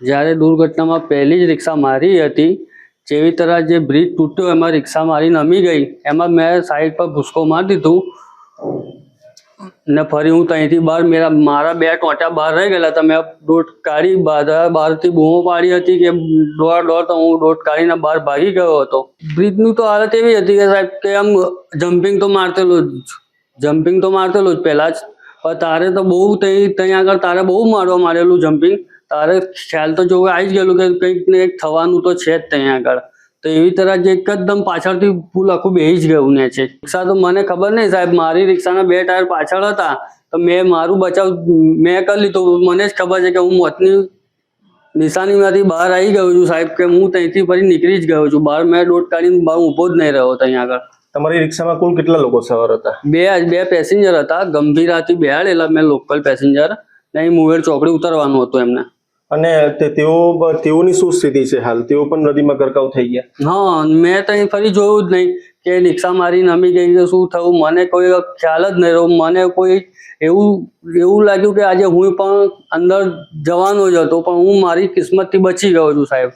જ્યારે દુર્ઘટનામાં પહેલી જ રિક્ષા મારી હતી, જેવી તરહ જે બ્રિજ તૂટ્યો એમાં રિક્ષા મારી નમી ગઈ. એમાં મેં સાઈડ પર ભૂસકો મારી દીધું ને ફરી હું ત્યાંથી બહાર મેરા, મારા બે ટોટા બહાર રહી ગયેલા હતા. મેં દોટ કાઢી બહાર બહારથી બૂમો પાડી હતી કે દોડ દોડ, તો હું દોટ કાઢીને બહાર ભાગી ગયો હતો. બ્રિજનું તો હાલત એવી હતી કે સાહેબ, કે આમ જમ્પિંગ તો મારતેલું જ. જમ્પિંગ તો મારતેલું જ. પહેલાં જ. પણ તારે તો બહુ ત્યાં ત્યાં આગળ તારે બહુ મારવા મારેલું જમ્પિંગ તારે ખ્યાલ તો જોવે આવી જ ગયેલું કે કંઈક ને કંઈક થવાનું તો છે જ ત્યાં આગળ. તો એવી તરહ જ એકદમ પાછળથી પુલ આખું બેહી જ ગયું ને છે. રિક્ષા તો મને ખબર નહીં સાહેબ મારી રિક્ષાના બે ટાયર પાછળ હતા તો મેં મારું બચાવ મેં કરી લીધું. મને જ ખબર છે કે હું મોતની નિશાનીમાંથી બહાર આવી ગયો છું સાહેબ કે હું ત્યાંથી ફરી નીકળી જ ગયો છું. બહાર મેં દોટ કાઢીને બહાર ઊભો જ નહીં રહ્યો ત્યાં આગળ. તમારી રિક્ષામાં કુલ કેટલા લોકો સવાર હતા? બે બે પેસેન્જર હતા. ગંભીરાથી બેહાડેલા મેં લોકલ પેસેન્જર. ને મુવેર ચોકડી ઉતરવાનું હતું એમને. અને તેઓ તેઓની શું સ્થિતિ છે હાલ? તેઓ પણ નદીમાં ગરકાવ થઈ ગયા. હા, મેં ત્યાં ફરી જોયું જ નહીં કે રિક્ષા મારી નમી ગઈ કે શું થયું? મને કોઈ ખ્યાલ જ નહીં રહ્યો. મને કોઈ એવું એવું લાગ્યું કે આજે હું પણ અંદર જવાનો જ હતો, પણ હું મારી કિસ્મતથી બચી ગયો છું સાહેબ.